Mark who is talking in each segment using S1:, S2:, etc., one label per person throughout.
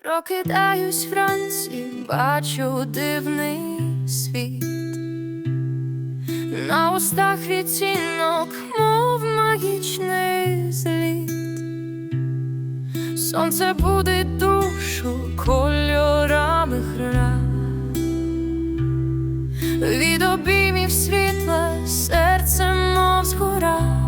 S1: Прокидаюсь вранці, бачу дивний світ. На устах відтінок, мов магічний зліт. Сонце буде душу кольорами гра. Від обіймів світла серце мов згора.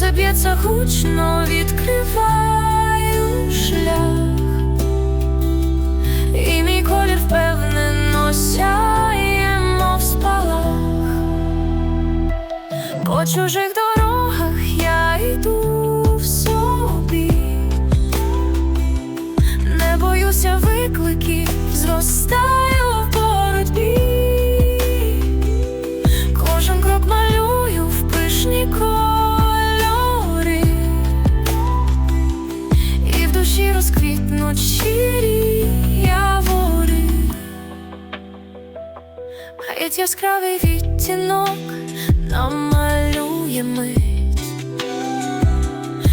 S1: Серце б'ється гучно, відкриваю шлях. І мій колір впевнено сяє, мов спалах. По чужих дорогах я йду в собі, не боюся викликів, зростаю Геть яскравий відтінок намалює мить,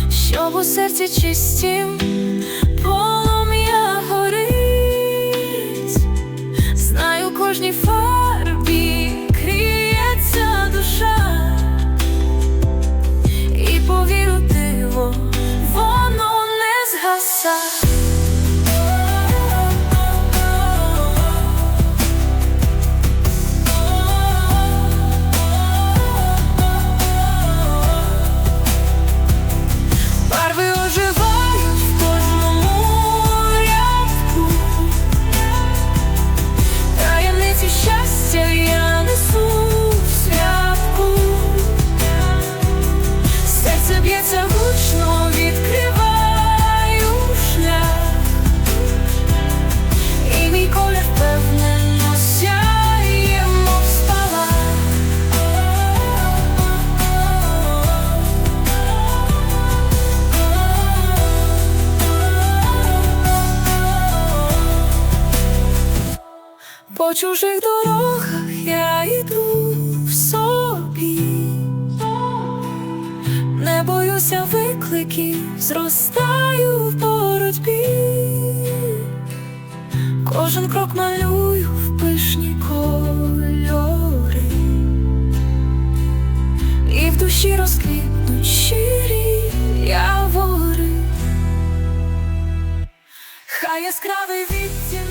S1: щоб у серці чистім полум'я горить, знаю, кожній фарбі криється душа, і повіру диво, воно не згаса. По чужих дорогах я йду в собі, не боюся викликів, зростаю в боротьбі, кожен крок малюю в пишні кольори, і в душі розквітнуть щирі явори. Хай яскравий відтінок